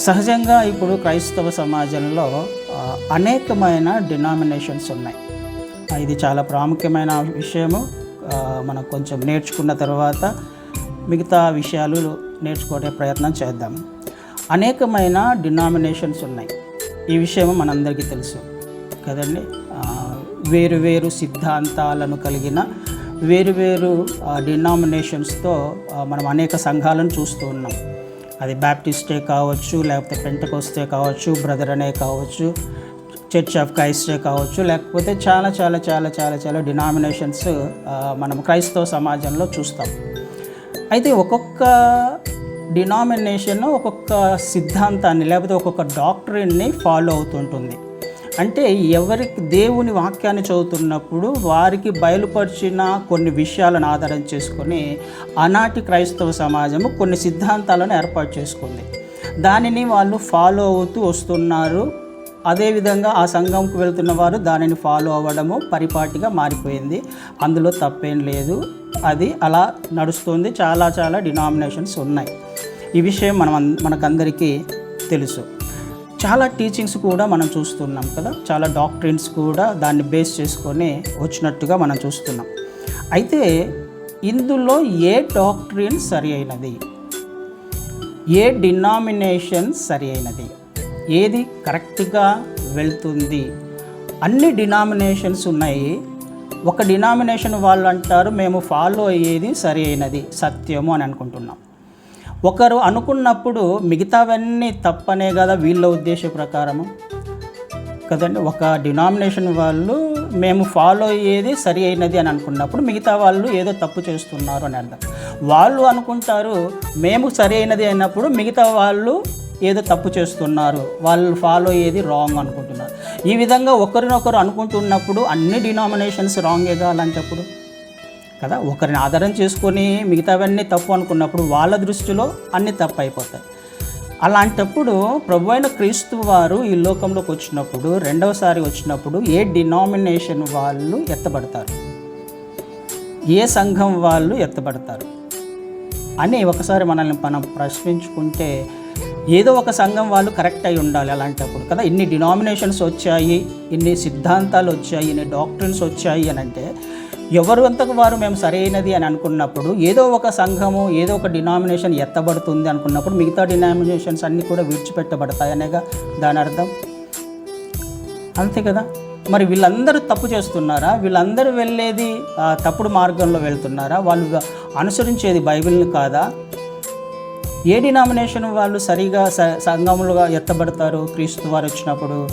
సహజంగా ఇప్పుడు క్రైస్తవ సమాజంలో అనేకమైన డినామినేషన్స్ ఉన్నాయి. ఇది చాలా ప్రాముఖ్యమైన విషయము. మనం కొంచెం నేర్చుకున్న తర్వాత మిగతా విషయాలు నేర్చుకునే ప్రయత్నం చేద్దాం. అనేకమైన డినామినేషన్స్ ఉన్నాయి. ఈ విషయం మనందరికీ తెలుసు. కదండి? వేరు వేరు సిద్ధాంతాలను కలిగిన వేరు వేరు డినామినేషన్స్తో మనం అనేక సంఘాలను చూస్తూ ఉన్నాం. అది బ్యాప్టిస్టే కావచ్చు లేకపోతే పెంటకోస్తే కావచ్చు బ్రదర్ అనే కావచ్చు చర్చ్ ఆఫ్ క్రైస్టే కావచ్చు లేకపోతే చాలా చాలా చాలా చాలా చాలా డినామినేషన్స్ మనం క్రైస్తవ సమాజంలో చూస్తాం. అయితే ఒక్కొక్క డినామినేషన్ ఒక్కొక్క సిద్ధాంతాన్ని లేకపోతే ఒక్కొక్క డాక్టరీని ఫాలో అవుతుంటుంది. అంటే ఎవరికి దేవుని వాక్యాన్ని చదువుతున్నప్పుడు వారికి బయలుపరిచిన కొన్ని విషయాలను ఆధారం చేసుకొని ఆనాటి క్రైస్తవ సమాజము కొన్ని సిద్ధాంతాలను ఏర్పాటు చేసుకుంది. దానిని వాళ్ళు ఫాలో అవుతూ వస్తున్నారు. అదేవిధంగా ఆ సంఘంకు వెళ్తున్న వారు దానిని ఫాలో అవ్వడము పరిపాటిగా మారిపోయింది. అందులో తప్పేం లేదు. అది అలా నడుస్తుంది. చాలా చాలా డినామినేషన్స్ ఉన్నాయి. ఈ విషయం మనం మనకందరికీ తెలుసు. చాలా టీచింగ్స్ కూడా మనం చూస్తున్నాం కదా. చాలా డాక్టరీన్స్ కూడా దాన్ని బేస్ చేసుకొని వచ్చినట్టుగా మనం చూస్తున్నాం. అయితే ఇందులో ఏ డాక్టరీన్ సరి అయినది? ఏ డినామినేషన్ సరి అయినది? ఏది కరెక్ట్గా వెళ్తుంది? అన్ని డినామినేషన్స్ ఉన్నాయి. ఒక డినామినేషన్ వాళ్ళు అంటారు మేము ఫాలో అయ్యేది సరి అయినది సత్యము అని అనుకుంటున్నాం. ఒకరు అనుకున్నప్పుడు మిగతావన్నీ తప్పనే కదా వీళ్ళ ఉద్దేశ ప్రకారము. కదండి? ఒక డినామినేషన్ వాళ్ళు మేము ఫాలో అయ్యేది సరి అయినది అని అనుకున్నప్పుడు మిగతా వాళ్ళు ఏదో తప్పు చేస్తున్నారు అని అర్థం. వాళ్ళు అనుకుంటారు మేము సరి అయినది అయినప్పుడు మిగతా వాళ్ళు ఏదో తప్పు చేస్తున్నారు వాళ్ళు ఫాలో అయ్యేది రాంగ్ అనుకుంటున్నారు. ఈ విధంగా ఒకరినొకరు అనుకుంటున్నప్పుడు అన్ని డినామినేషన్స్ రాంగేగా అలాంటప్పుడు కదా? ఒకరిని ఆధారం చేసుకొని మిగతావన్నీ తప్పు అనుకున్నప్పుడు వాళ్ళ దృష్టిలో అన్ని తప్పు అయిపోతాయి అలాంటప్పుడు ప్రభు అయిన క్రీస్తు వారు ఈ లోకంలోకి వచ్చినప్పుడు రెండవసారి వచ్చినప్పుడు ఏ డినామినేషన్ వాళ్ళు ఎత్తబడతారు? ఏ సంఘం వాళ్ళు ఎత్తబడతారు? అని ఒకసారి మనల్ని మనం ప్రశ్నించుకుంటే ఏదో ఒక సంఘం వాళ్ళు కరెక్ట్ అయి ఉండాలి అలాంటప్పుడు కదా? ఇన్ని డినామినేషన్స్ వచ్చాయి ఇన్ని సిద్ధాంతాలు వచ్చాయి ఇన్ని డాక్టర్స్ వచ్చాయి అని అంటే ఎవరు అంతకు వారు మేము సరైనది అని అనుకున్నప్పుడు ఏదో ఒక సంఘము ఏదో ఒక డినామినేషన్ ఎత్తబడుతుంది అనుకున్నప్పుడు మిగతా డినామినేషన్స్ అన్నీ కూడా విడిచిపెట్టబడతాయి అనేగా దాని అర్థం? అంతే కదా? మరి వీళ్ళందరూ తప్పు చేస్తున్నారా? వీళ్ళందరూ వెళ్ళేది తప్పుడు మార్గంలో వెళ్తున్నారా? వాళ్ళు అనుసరించేది బైబిల్ని కాదా? ఏ డినామినేషన్ వాళ్ళు సరిగా స- సంఘములుగా ఎత్తబడతారు? క్రీస్తు వారు వచ్చినప్పుడు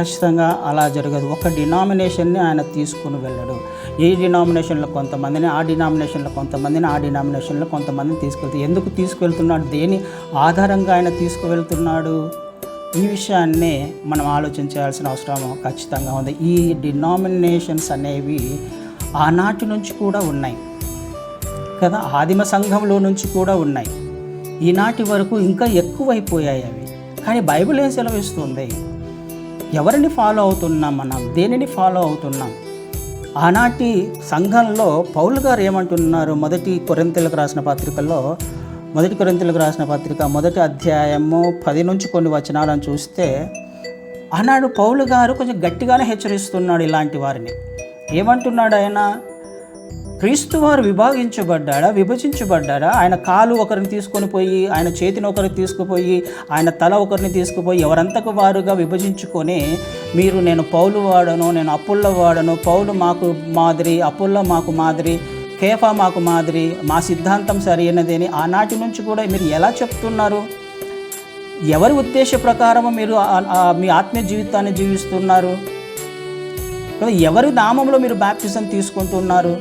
ఖచ్చితంగా అలా జరగదు. ఒక డినామినేషన్ని ఆయన తీసుకుని వెళ్ళడు. ఈ డినామినేషన్లో కొంతమందిని ఆ డినామినేషన్లో కొంతమందిని ఆ డినామినేషన్లో కొంతమందిని తీసుకెళ్తాడు ఎందుకు తీసుకువెళ్తున్నాడు దేని ఆధారంగా ఆయన తీసుకువెళ్తున్నాడు? ఈ విషయాన్ని మనం ఆలోచించాల్సిన అవసరం ఖచ్చితంగా ఉంది. ఈ డినామినేషన్స్ అనేవి ఆనాటి నుంచి కూడా ఉన్నాయి. కదా? ఆదిమ సంఘంలో నుంచి కూడా ఉన్నాయి. ఈనాటి వరకు ఇంకా ఎక్కువైపోయాయి అవి. కానీ బైబిల్ ఏం సెలవిస్తుంది? ఎవరిని ఫాలో అవుతున్నాం మనం? దేనిని ఫాలో అవుతున్నాం? ఆనాటి సంఘంలో పౌలు గారు ఏమంటున్నారు? మొదటి కొరింతలకు రాసిన పత్రికలో మొదటి కొరింతలకు రాసిన పత్రిక మొదటి అధ్యాయము పది నుంచి కొన్ని వచనాలను చూస్తే ఆనాడు పౌలు గారు కొంచెం గట్టిగానే హెచ్చరిస్తున్నాడు ఇలాంటి వారిని. ఏమంటున్నాడు ఆయన? క్రీస్తు వారు విభాగించబడ్డాడా విభజించబడ్డాడా ఆయన కాలు ఒకరిని తీసుకొని పోయి ఆయన చేతిని ఒకరిని తీసుకుపోయి ఆయన తల ఒకరిని తీసుకుపోయి ఎవరంతకు వారుగా విభజించుకొని మీరు నేను పౌలు వాడను నేను అప్పుల్ల వాడను పౌలు మాకు మాదిరి అప్పుల్ల మాకు మాదిరి కేఫా మాకు మాదిరి మా సిద్ధాంతం సరైనది అని ఆనాటి నుంచి కూడా మీరు ఎలా చెప్తున్నారు? ఎవరి ఉద్దేశ ప్రకారము మీరు మీ ఆత్మీయ జీవితాన్ని జీవిస్తున్నారు? ఎవరి నామంలో మీరు బ్యాప్టిజం తీసుకుంటున్నారు?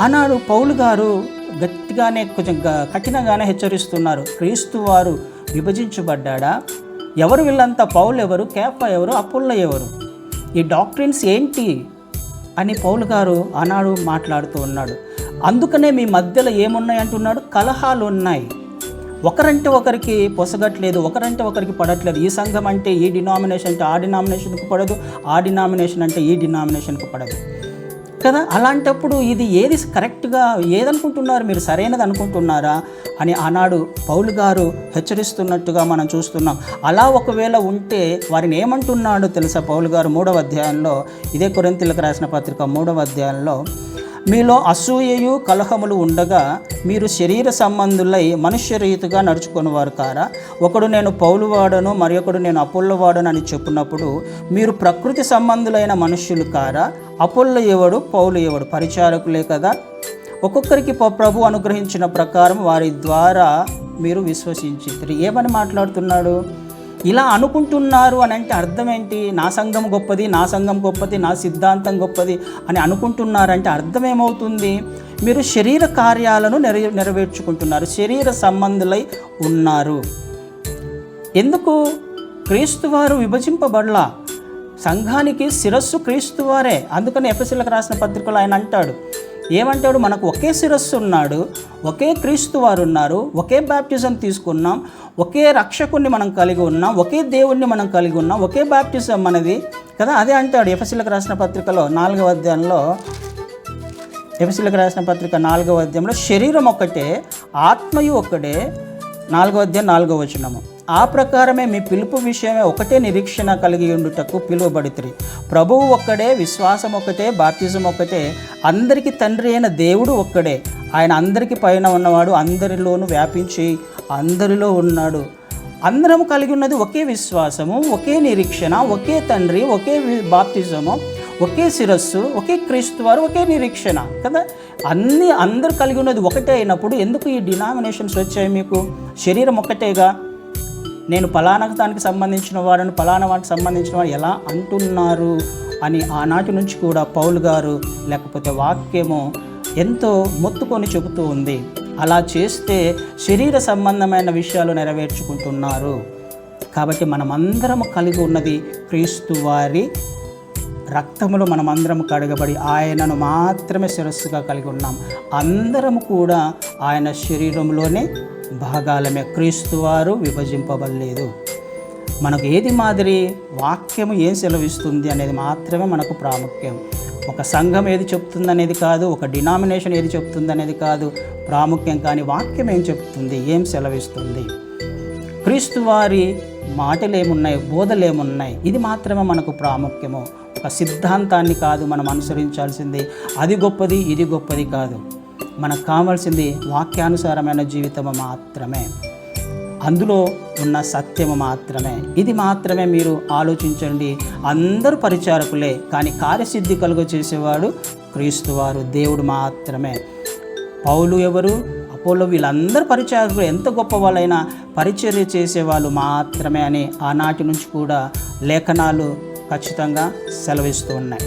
ఆనాడు పౌలు గారు గట్టిగానే కొంచెం కఠినంగానే హెచ్చరిస్తున్నారు. క్రీస్తు వారు విభజించబడ్డాడా? ఎవరు వీళ్ళంతా? పౌలు ఎవరు? కేఫా ఎవరు? అప్పుల్ల ఎవరు? ఈ డాక్టరీన్స్ ఏంటి? అని పౌలు గారు ఆనాడు మాట్లాడుతూ ఉన్నాడు. అందుకనే మీ మధ్యలో ఏమున్నాయి అంటున్నాడు? కలహాలు ఉన్నాయి. ఒకరంటే ఒకరికి పొసగట్లేదు ఒకరంటే ఒకరికి పడట్లేదు. ఈ సంఘం అంటే ఈ డినామినేషన్ అంటే ఆ డినామినేషన్కి పడదు ఆ డినామినేషన్ అంటే ఈ డినామినేషన్కి పడదు. కదా? అలాంటప్పుడు ఇది ఏది కరెక్ట్గా ఏదనుకుంటున్నారు? మీరు సరైనది అనుకుంటున్నారా? అని ఆనాడు పౌలు గారు హెచ్చరిస్తున్నట్టుగా మనం చూస్తున్నాం. అలా ఒకవేళ ఉంటే వారిని ఏమంటున్నాడు తెలుసా? పౌలు గారు మూడవ అధ్యాయంలో ఇదే కొరింతలకు రాసిన పత్రిక మూడవ అధ్యాయంలో మీలో అసూయయు కలహములు ఉండగా మీరు శరీర సంబంధులై మనుష్య రీతిగా నడుచుకునేవారు కారా? ఒకడు నేను పౌలు వాడను మరి ఒకడు నేను అపోల్లవాడను అని చెప్పినప్పుడు మీరు ప్రకృతి సంబంధులైన మనుష్యులు కారా? అపోల్లో ఎవడు పౌలు ఎవడు? పరిచారకులే కదా. ఒక్కొక్కరికి ప్రభు అనుగ్రహించిన ప్రకారం వారి ద్వారా మీరు విశ్వసించి ఏమని మాట్లాడుతున్నాడు? ఇలా అనుకుంటున్నారు అని అంటే అర్థం ఏంటి? నా సంఘం గొప్పది నా సంఘం గొప్పది నా సిద్ధాంతం గొప్పది అని అనుకుంటున్నారంటే అర్థం ఏమవుతుంది? మీరు శరీర కార్యాలను నెరవే నెరవేర్చుకుంటున్నారు. శరీర సంబంధులై ఉన్నారు. ఎందుకు? క్రీస్తువారు విభజింపబడలా. సంఘానికి శిరస్సు క్రీస్తువారే అందుకని ఎఫ్ఎస్సీలకు రాసిన పత్రికలు ఆయన అంటాడు ఏమంటాడు? మనకు ఒకే శిరస్సు ఉన్నాడు ఒకే క్రీస్తు వారు ఉన్నారు ఒకే బ్యాప్టిజం తీసుకున్నాం ఒకే రక్షకుణ్ణి మనం కలిగి ఉన్నాం ఒకే దేవుణ్ణి మనం కలిగి ఉన్నాం ఒకే బ్యాప్టిజం మనది కదా? అదే అంటాడు ఎఫ్ఎస్సీలకు రాసిన పత్రికలో నాలుగవ అధ్యాయంలో. ఎఫ్ఎస్సీలకు రాసిన పత్రిక నాలుగవ అధ్యాయంలో శరీరం ఒక్కటే ఆత్మయు ఒక్కటే నాలుగో అధ్యాయం నాలుగో వచనము. ఆ ప్రకారమే మీ పిలుపు విషయమే ఒకటే నిరీక్షణ కలిగి ఉండుటకు పిలువబడుతుంది ప్రభువు ఒక్కడే విశ్వాసం ఒక్కటే బాప్తిజం ఒక్కటే అందరికీ తండ్రి అయిన దేవుడు ఒక్కడే. ఆయన అందరికీ పైన ఉన్నవాడు అందరిలోనూ వ్యాపించి అందరిలో ఉన్నాడు. అందరం కలిగి ఉన్నది ఒకే విశ్వాసము ఒకే నిరీక్షణ ఒకే తండ్రి ఒకే బాప్తిజము ఒకే శిరస్సు ఒకే క్రీస్తు వారు ఒకే నిరీక్షణ కదా? అన్ని అందరు కలిగి ఉన్నది ఒకటే అయినప్పుడు ఎందుకు ఈ డినామినేషన్స్ వచ్చాయి మీకు? శరీరం ఒకటేగా నేను పలానా దానికి సంబంధించిన వాడను పలానా వాటికి సంబంధించిన వాడు ఎలా అంటున్నారు? అని ఆనాటి నుంచి కూడా పౌలు గారు లేకపోతే వాక్యము ఎంతో మొత్తుకొని చెబుతూ ఉంది. అలా చేస్తే శరీర సంబంధమైన విషయాలు నెరవేర్చుకుంటున్నారు. కాబట్టి మనమందరం కలిగి ఉన్నది క్రీస్తు వారి రక్తములో మనమందరం కడగబడి ఆయనను మాత్రమే శిరస్సుగా కలిగి ఉన్నాం. అందరం కూడా ఆయన శరీరంలోనే భాగాలమే. క్రీస్తు వారు విభజింపబడలేదు. మనకు ఏది మాదిరి వాక్యము ఏం సెలవిస్తుంది అనేది మాత్రమే మనకు ప్రాముఖ్యం. ఒక సంఘం ఏది చెప్తుంది అనేది కాదు ఒక డినామినేషన్ ఏది చెప్తుంది అనేది కాదు ప్రాముఖ్యం కానీ వాక్యం ఏం చెప్తుంది ఏం సెలవిస్తుంది? క్రీస్తు వారి మాటలు ఏమున్నాయి ఇది మాత్రమే మనకు ప్రాముఖ్యము. ఒక సిద్ధాంతాన్ని కాదు మనం అనుసరించాల్సింది. అది గొప్పది ఇది గొప్పది కాదు. మనకు కావాల్సింది వాక్యానుసారమైన జీవితము మాత్రమే. అందులో ఉన్న సత్యము మాత్రమే. ఇది మాత్రమే మీరు ఆలోచించండి. అందరూ పరిచారకులే కానీ కార్యసిద్ధి కలుగ చేసేవాడు క్రీస్తువారు దేవుడు మాత్రమే. పౌలు ఎవరు? అపోలో వీళ్ళందరూ పరిచారకులు. ఎంత గొప్ప వాళ్ళైనా పరిచర్య చేసేవాళ్ళు మాత్రమే అని ఆనాటి నుంచి కూడా లేఖనాలు ఖచ్చితంగా సెలవిస్తూ ఉన్నాయి.